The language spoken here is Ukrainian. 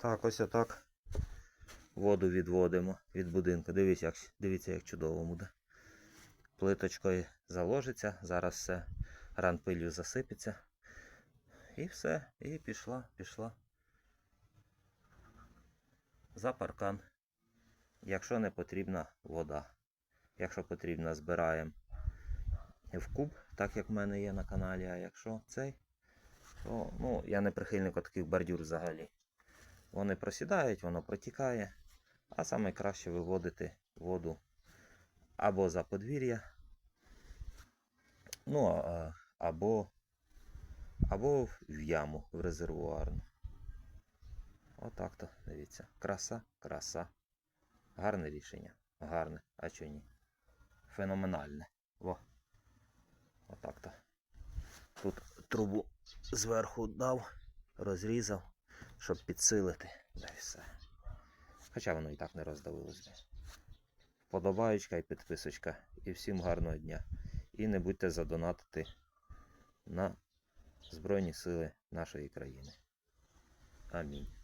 Так, ось отак. Воду відводимо від будинку. Дивіться, як, дивіться, як чудово буде. Плиточкою заложиться, зараз все ранпилью засипеться. І все. І пішла, пішла. За паркан. Якщо не потрібна вода. Якщо потрібна, збираємо в куб, так як в мене є на каналі. А якщо цей, то ну, я не прихильник таких бордюр взагалі. Вони просідають, воно протікає. А саме краще виводити воду або за подвір'я, ну, або, або в яму, в резервуарну. Отак то, дивіться. Краса, краса. Гарне рішення. Гарне. А чого ні? Феноменальне. Во. Отак то. Тут трубу зверху дав, розрізав, щоб підсилити. Да все. Хоча воно і так не роздавилось. Подобаючка і підписочка. І всім гарного дня. І не будьте задонатити на Збройні Сили нашої країни. Амінь.